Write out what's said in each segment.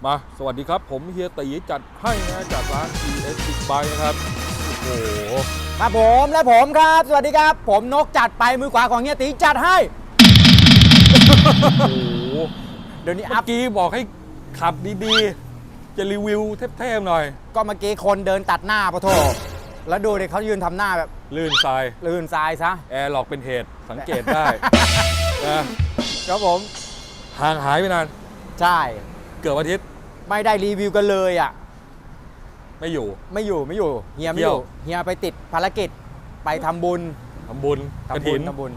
เอามา สวัสดีครับ ผมเฮียตีจัดให้นะจากร้าน ES Big Bike นะครับ โอ้โห ครับผมและผมครับ สวัสดีครับ ผมนกจัดไปมือขวาของเฮียตีจัดให้ โอ้โหเดี๋ยวนี้เมื่อัอพกี้บอกให้ขับดีๆ จะรีวิวเทพๆหน่อย ก็เมื่อกี้คนเดินตัดหน้าปะโถแล้วดูเด็กเขายืนทำหน้าแบบลื่นทราย ลื่นทรายซะ แอร์หลอกเป็นเหตุสังเกตได้ นะครับผม ห่างหายไปนาน ใช่ เกือบอาทิตย์ไม่ได้รีวิวกันเลยอะ ไม่อยู่ ไม่อยู่ไม่อยู่เฮียไม่เที่อยวยู่เฮียไปติดภารกิจไปทำบุญทำบุญกระทำบุถิญนทำบุญ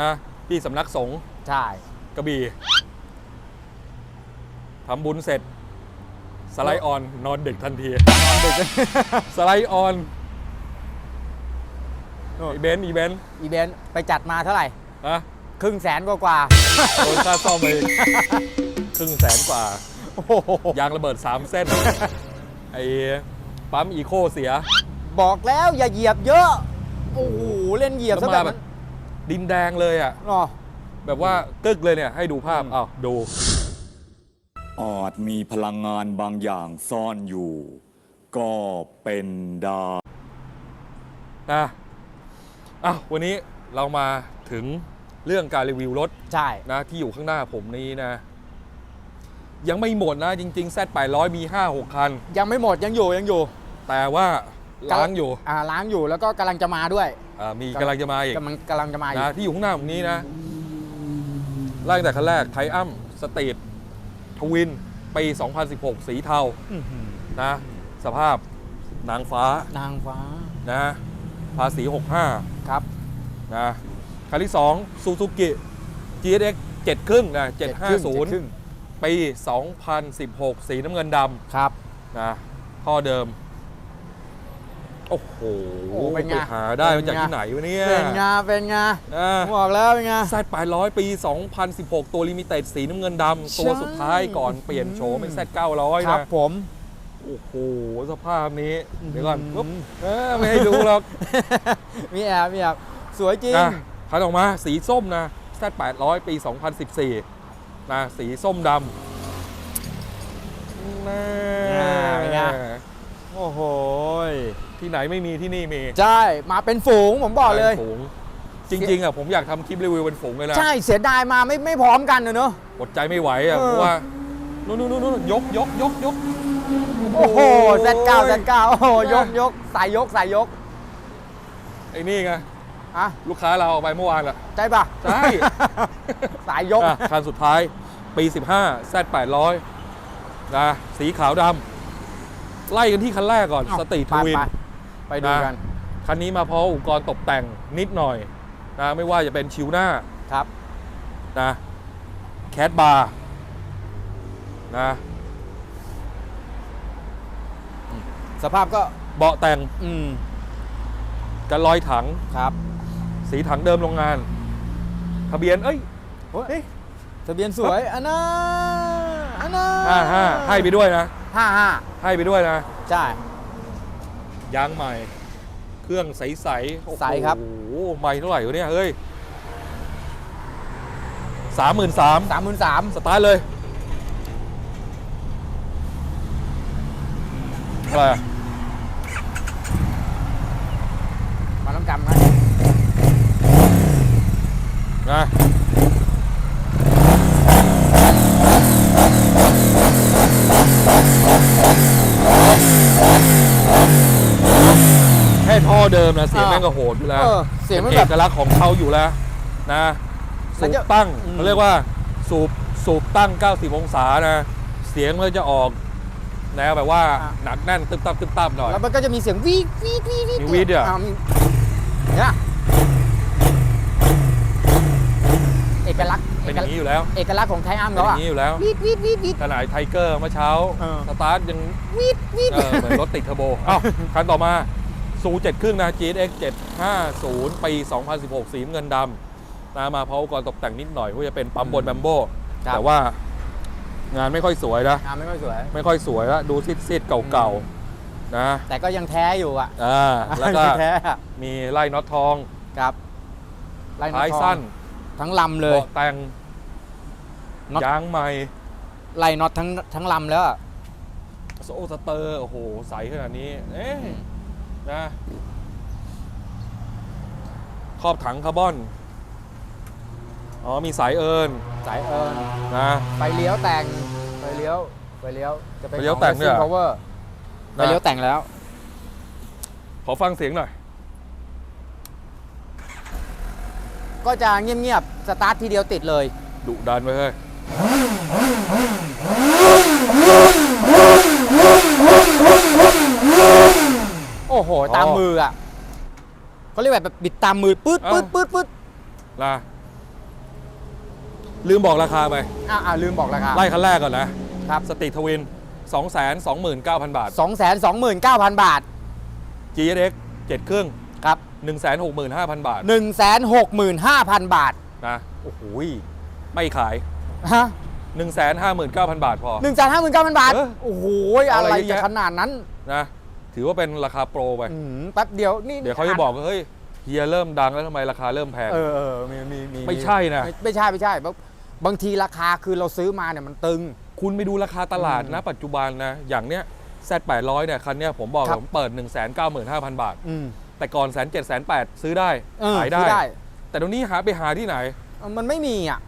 นะที่สำนักสงฆ์ใช่กระบี่ทำบุญเสร็จ สไลด์ออนนอนดึกทันทีนอนดึกสไลด์ออนโน่น อีเบนต์อีเบนต์อีเวนต์ไปจัดมาเท่าไหร่ นะครึ่งแสนกว่ากว่า โดนค่าซ่อมไปครึ่งแสนกว่าโอ้โห ยางระเบิด 3 เส้น ไอ้ปั๊มอีโคเสียบอกแล้วอย่าเหยียบเยอะ โอ้โห เล่นเหยียบซะแล้วแบมาบแบบดินแดงเลยอะเนาะแบบว่ากึกเลยเนี่ย ให้ดูภาพอืมอ้าวดู อาจมีพลังงานบางอย่างซ่อนอยู่ ก็เป็นได้นะอ้าววันนี้เรามาถึงเรื่องการรีวิวรถ ใช่นะที่อยู่ข้างหน้าผมนี้นะ ยังไม่หมดนะจริงๆ Z 800 มี 5 6 คัน ยังไม่หมดยังอยู่ยังอยู่ แต่ว่าล้างอยู่อ่าล้างอยู่แล้วก็กำลังจะมาด้วยอ่ามีกำลังจะมาอีกกำลังกำลังจะมาอีกนะที่อยู่ข้างหน้าผมนี้นะไล่ตั้งแต่คันแรกไทอัมสตรีททวินปี 2016 สีเทาอื้อหือนะ สภาพนางฟ้า นางฟ้านะภาษี 65 ครับนะคันที่2ซูซูกิ GSX 7ครึ่งนะเจ็ดครึ่ง750 ปี 2016 สีน้ำเงินดครับำนะท่อเดิม โอ้โหโอ้เป็นไงหาได้มาจากเป็นไงที่ไหนวะเนี่ยเป็นไงเป็นไงนะบอกแล้วเป็นไง แซด800ปี 2016 ตัวลิมิเต็ดสีน้ำเงินดำ ตัวสุดท้ายก่อนเปลี่ยนโฉมเป็นแซด900ครับนะ ผม โอ้โห สภาพนี้ เดี๋ยวก่อนอืมปุ๊บเออไม่ให้ดูหรอกมีแอบมีแอบสวยจริง นะคันออกมาสีส้มนะแซด800ปี 2014 นะสีส้มดำน่อ่าเป็นไงโอ้โหที่ไหนไม่มีที่นี่มีใช่ มาเป็นฝูงผมบอกเลย ป็นฝูงจริง ๆอะผมอยากทำคลิปรีวิวเป็นฝูงเลยนะ ใช่เสียดายมาไม่ไม่พร้อมกันนะเนอะ อดใจไม่ไหวอะเออ เพราะว่านู่นนู่นนู่นยกยกยกยกโอ้โหเซตเก้าเซตเก้าโอ้โหยกยกสายยกสายยก ไอ้นี่ไง อะลูกค้าเราเอาไปเมื่อวานแหละ ใช่ปะใช่ สายยก อะคันสุดท้ายปี 15 Z 800นะสีขาวดำไล่กันที่คันแรกก่อน สตรีทไปวิน ไปไปดูกัน คันนี้มาพร้อมอุปกรณ์ตกแต่งนิดหน่อยนะไม่ว่าจะเป็นชิวหน้าครับ นะแคดบาร์นะสภาพก็ เบาะแต่งอืม กันลอยถัง ครับ สีถังเดิมโรงงาน ทะเบียนเอ้ยเฮ้ยทะเบียนสวยอันน่าอันน่าห้าห้าให้ไปด้วยนะห้าห้าให้ไปด้วยนะใช่ยางใหม่ เครื่องใสๆโอ้โหใสครับโอ้โหไม่เท่าไหร่วะเนี่ยเฮ้ยสามหมื่นสามสามหมื่นสามสตาร์ทเลยอะไรอะมาต้องกำนะ นะแค่ท่อเดิมนะเสียงแม่งก็โหดอยู่แล้วเออเสียงมันป็แบเอบกลักษณ์ของเขาอยู่แล้วนะแล้สูวบจะตั้งอืมเขาเรียกว่าสูบสูบตั้ง 90 องศานะ เสียงมันจะออกแนวแบบว่าหนักแน่นตึบตับตึบตับหน่อย แล้วมันก็จะมีเสียงวีดวีดวีดวีดมีวีดด้วยเหรอามีเนี่ยเอกลักษณ์ เป็นอย่างนี้อยู่แล้ว เอกลักษณ์ของไทอัมเป็นเขาออะย่างนี้อยู่แล้ววีดวีดวีดวีดขนาดไทเกอร์เมื่อเช้าเออ สตาร์ทยังวีดวีดเออเหมือนรถติดเทอร์โบอ้าวคันต่อมาสูเจ็ดครึ่งนะ GSX 750 ปี 2016 สีน้ำเงินดำนะมาพร้อมอุปกรณ์ตกแต่งนิดหน่อยเพื่อจะเป็นปั๊มบนแบมโบแต่ว่างานไม่ค่อยสวยนะ อ่าไม่ค่อยสวย ไม่ค่อยสวยแล้วดูซีดๆเก่าๆนะแต่ก็ยังแท้อยู่อะอ่าแล้วก็ ยังแท้อะมีไล่น็อตทองครับไล่น็อตท้ายทองสั้น ทั้งลำเลยเบาะแต่งน็อตยางใหม่ไล่น็อตทั้งทั้งลำแล้วอะโซสเตอร์โอ้โหใสขนาดนี้ เอ๊ะนะครอบถังคาร์บอน อ๋อ มีสายเอิญสายเอิญนะไฟเลี้ยวแต่งไฟเลี้ยวไฟเลี้ยวจะเป็นไฟเลี้ยวแต่งด้วยเหรอพาวเวอร์ไฟเลี้ยวแต่งแล้ว ขอฟังเสียงหน่อย ก็จะเงียบๆ สตาร์ททีเดียวติดเลย ดุดันไปเฮ้ยโอ้โห ตามมืออะเขาเรียกแบบบิดตามมือปื๊ดปื๊ดปื๊ดปื๊ดล่ะลืมบอกราคาไป อะอะลืมบอกราคา ไล่คันแรกก่อนนะครับ สติทวิน 229,000 บาท 2 2 9 0 0 0 บาท GSX 7เครื่องครับ 165,000 บาท1 6 5 0 0 0 บาทนะโอ้โหไม่ขาย ฮะ159,000 บาทพอหนึ่งแสนห้าหมื่นเก้าพันบาท เออโอ้โหเอาอะอะไรไรเยอะจะแยะ ขนาดนั้นนะถือว่าเป็นราคาโปรไป อืมแป๊บเดียวนี่เดี๋ยวเขาจะบอกว่าเฮ้ยเฮียเริ่มดังแล้วทำไมราคาเริ่มแพง เออเออมีมีมีไม่ใช่นะ ไม่ไม่ใช่ไม่ใช่บางบางทีราคาคือเราซื้อมาเนี่ยมันตึง คุณไปดูราคาตลาดนะ ปัจจุบันนะ อย่างเนี้ย Z800 เนี่ย คันเนี้ยผมบอกครับผมเปิด 195,000 บาท อืม แต่ก่อนแสนเจ็ดแสนแปดซื้อได้เออขายซื้ได้อได้ แต่ตรงนี้หาไปหาที่ไหน มันไม่มีอะ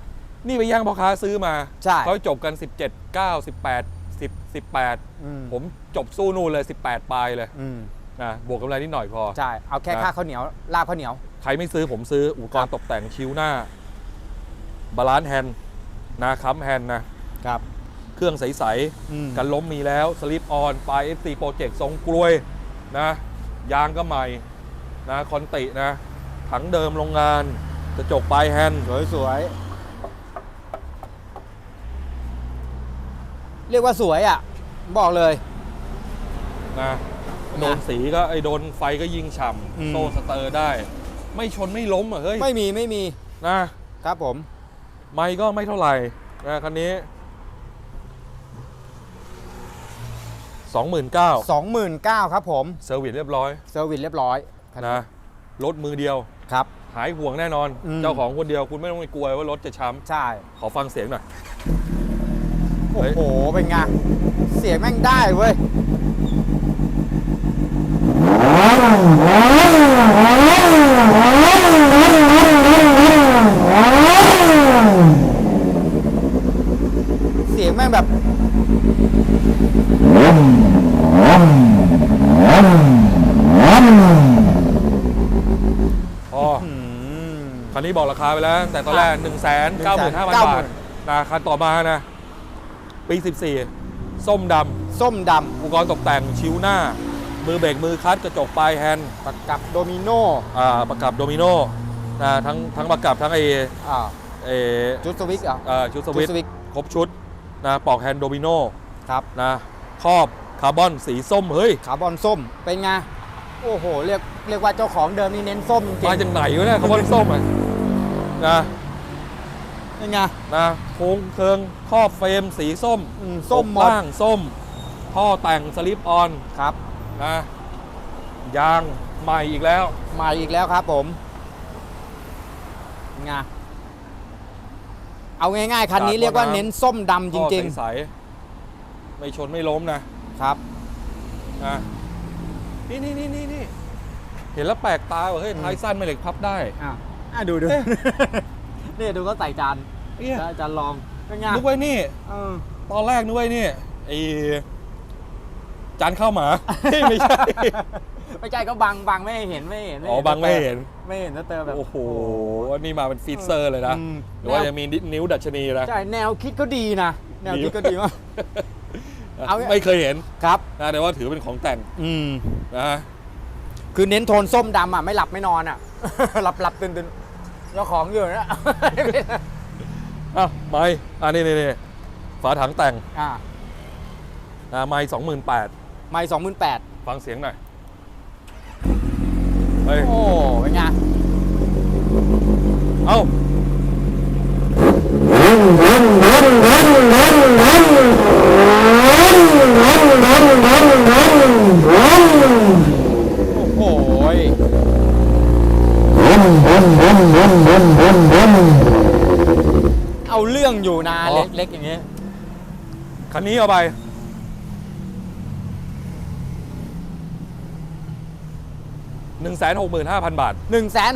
นี่ไปย่างพ่อค้าซื้อมาใช่ เขาจบกัน 17 9 18 10 18อืมผมจบสู้นู่นเลย 18 ปลายเลยอืมนะบวกกำไรนิดหน่อยพอ ใช่ เอาแค่นะ ค่าข้าวเหนียวลาบข้าวเหนียว ใครไม่ซื้อผมซื้ออุปกรณ์ตกแต่งคิ้วหน้า บาลานซ์แฮนด์นาค้ำแฮนด์นะครับ เครื่องใส อืม ๆ กันล้มมีแล้วสลิปออนปลาย FC โปรเจกต์ทรงกลวยนะยางก็ใหม่ นะคอนตินะ ถังเดิมโรงงานกระจกปลายแฮนด์สวยสวยเรียกว่าสวยอะ บอกเลย นะโดนสีก็ไอโดนไฟก็ยิงฉ่อืมำโซ่สเตอร์ได้ ไม่ชนไม่ล้มอะเฮ้ยไม่มีไม่มีนะครับผม ไม่ก็ไม่เท่าไหร่นะคันนี้29,000 29,000ครับผมเซอร์วิสเรียบร้อย เซอร์วิสเรียบร้อย นะรถมือเดียว ครับ หายห่วงแน่นอน อืม เจ้าของคนเดียวคุณไม่ต้องไปกลัวว่ารถจะช้ใช่ำขอฟังเสียงหน่อย โอ้เฮ้ย โห เป็นไง เสียงแม่งได้เว้ยเสียงแม่งแบบ อ๋อ อืม คันนี้บอกราคาไปแล้ว แต่ตอนแรก 1 9 5 0 0 0 บาทนะคันต่อมานะ ปี 14 ส้มดส้มดำอุปกรณ์ตกแต่งชิวหน้า มือเบรกมือคลัตช์กระจกปลายแฮนด์ำประกับโดมิโนอ่าประกับโดมิโนนะทั้งทั้งประกับทั้งไออ่าเอจุดสวิกเหรอเอ่อชุดสวิตช์ชุดสวิตช์ครบชุดนะปลอกแฮนด์โดมิโนครับนะครอบคาร์บอนสีส้มเฮ้ยคาร์บอนส้มเป็นไงโอ้โห เรียกเรียกว่าเจ้าของเดิมนี่เน้นส้มจริงมาจากไหนวะเนี่ยคาร์บอนส้มอะ นะๆเป็นไง นะโครงเคิงครอบเฟรมสีส้มอืมส้มหมด ล่างส้มท่อแต่งสลิปออนครับ นะยางใหม่อีกแล้วมาอีกแล้วครับผมไงเอาง่ายๆ คันนี้ขาดเรียกว่าบ่อน้ำเน้นส้มดำจท่อริงใสๆไม่ชนไม่ล้มนะๆ ครับ นะนี่นี่นี่นี่นี่เห็นแล้วแปลกตาว่ะเฮ้ยอืมท้ายสั้นไม่เหล็กพับได้ อะ อะดูดูเอ๊ะ นี่ดูก็ใส่จานเนี่ยแล้วอาจารย์ลองเป็นไงนึกไว้นี่เออตอนแรกนึกไว้นี่ไอจานข้าวหมาเฮ้ยไม่ใช่ ไม่ใช่ก็บังบังไม่ให้เห็นไม่ให้เห็นอ๋อบังไม่ให้เห็น ไม่เห็นสเตอร์แบบโอ้โหอันนี้มาเป็นฟีเซอร์เลยนะอืมหรือว่ายังมีนิ้วดัชนีนะ ใช่แนวคิดก็ดีนะแนวคิดก็ดีมาก เอาไม่เคยเห็นครับ นะแต่ว่าถือเป็นของแต่งอืมนะคือเน้นโทนส้มดำอะไม่หลับไม่นอนอะ หลับหลับตื่นตื่น เจ้าของอยู่นะอ้าวไม่อันนี้นี่นี่ฝาถังแต่งอ่าอ่าไม่สองหมื่นแปดไม่สองหมื่นแปดฟังเสียงหน่อยเฮ้ยโอ้เป็นไงเอ้าโอ้โห ยเอาเรื่องอยู่นะอ๋อ เล็กๆอย่างเงี้ยคันนี้เอาไป165,000บาท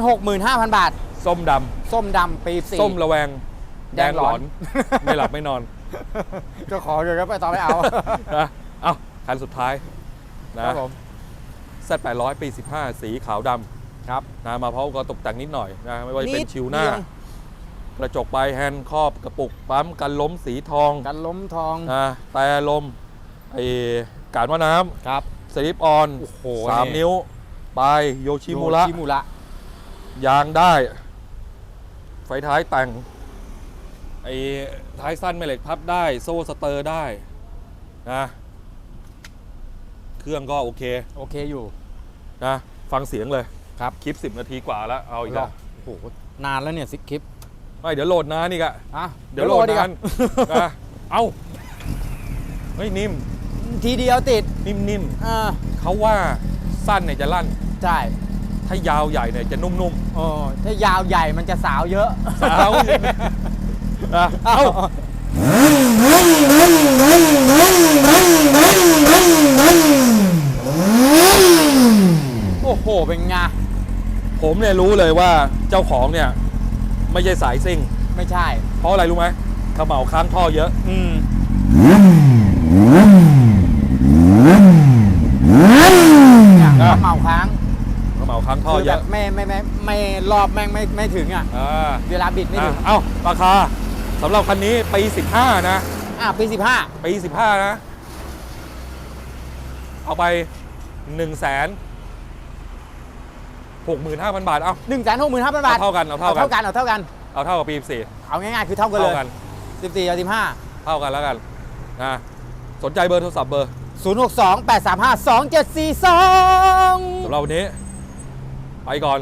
165,000บาท ส้มดส้มดำปีสี่ำ ส้มระแวง แดแดงงหหลลออน น ไม่หลับไม่นอนก็ขอเลยครับไปต่อไม่เอานะเอาคันสุดท้ายคนะรับผม Z800 ปี 15 สีขาวด ครับำนะมาพร้อมกับตกแต่งนิดหน่อยนะไม่ว่าจะเป็นดชิวหน้าดียวกระจกใบแฮนด์ครอบกระปุกปั๊มกันล้มสีทองกันล้มทองนะแต่ลมไอการว่าน้ครับำสลิปออนโอ้โหสามนี่นิ้วปลายโยชิมุระชิมุระยางได้ ไฟท้ายแต่งไอ้ท้ายสั้นแม่เหล็กพับได้ โซ่สเตอร์ได้นะเครื่องก็โอเค โอเคอยู่นะฟังเสียงเลย ครับ คลิป 10 นาทีกว่าแล้วเอาอีกรแล้อวโอ้โหนานแล้วเนี่ยสิคลิปไม่เดี๋ยวโหลดนานนี่กะอะเดี๋ยวโหลดดีกนานนะเอาเฮ้ยนิ่ม ทีเดียวติดนิ่มนิ่มอ่าเขาว่าสั้นเนี่ยจะลั่น ใช่ถ้ายาวใหญ่เนี่ยจะนุ่มโอ้ถ้ายาวใหญ่มันจะสาวเยอะ ๆสาวนะเอาโอ้โห เป็นไง ผมเนี่ยรู้เลยว่าเจ้าของเนี่ย ไม่ใช่สายซิ่ง ไม่ใช่ เพราะอะไรรู้ไหมเขม่าวค้างท่อเยอะ อืมเนี่ยอะเมาค้างเขม่าวค้างท่อคือเยแบอะบไม่ไม่ไม่ไม่รอบแม่งไม่ไม่ถึงอะ อ่าเวลาบิดไม่อะถึง เอ้าราคาสำหรับคันนี้ปี 15 นะ อะปีสิบห้าปี 15 นะ เอาไป1 6 5 0 0 0 บาท เอาหนึ่งแสนหกหมื่นห้าพันบาท เอาเท่ากัน เอาเท่ากัน เท่ากัน เอาเท่ากัน เอาเท่ากับปีเอาง่ายๆ คือเท่า14กันเลเท่ายกัน สิบสี่กับสิบห้าเท่ากันแล้วกันนะสนใจเบอร์โทรศัพท์เบอร์ศูนย์หกสองแปดสามห้าสองเจ็ดสี่สอง สำหรับวันนี้ ไปก่อน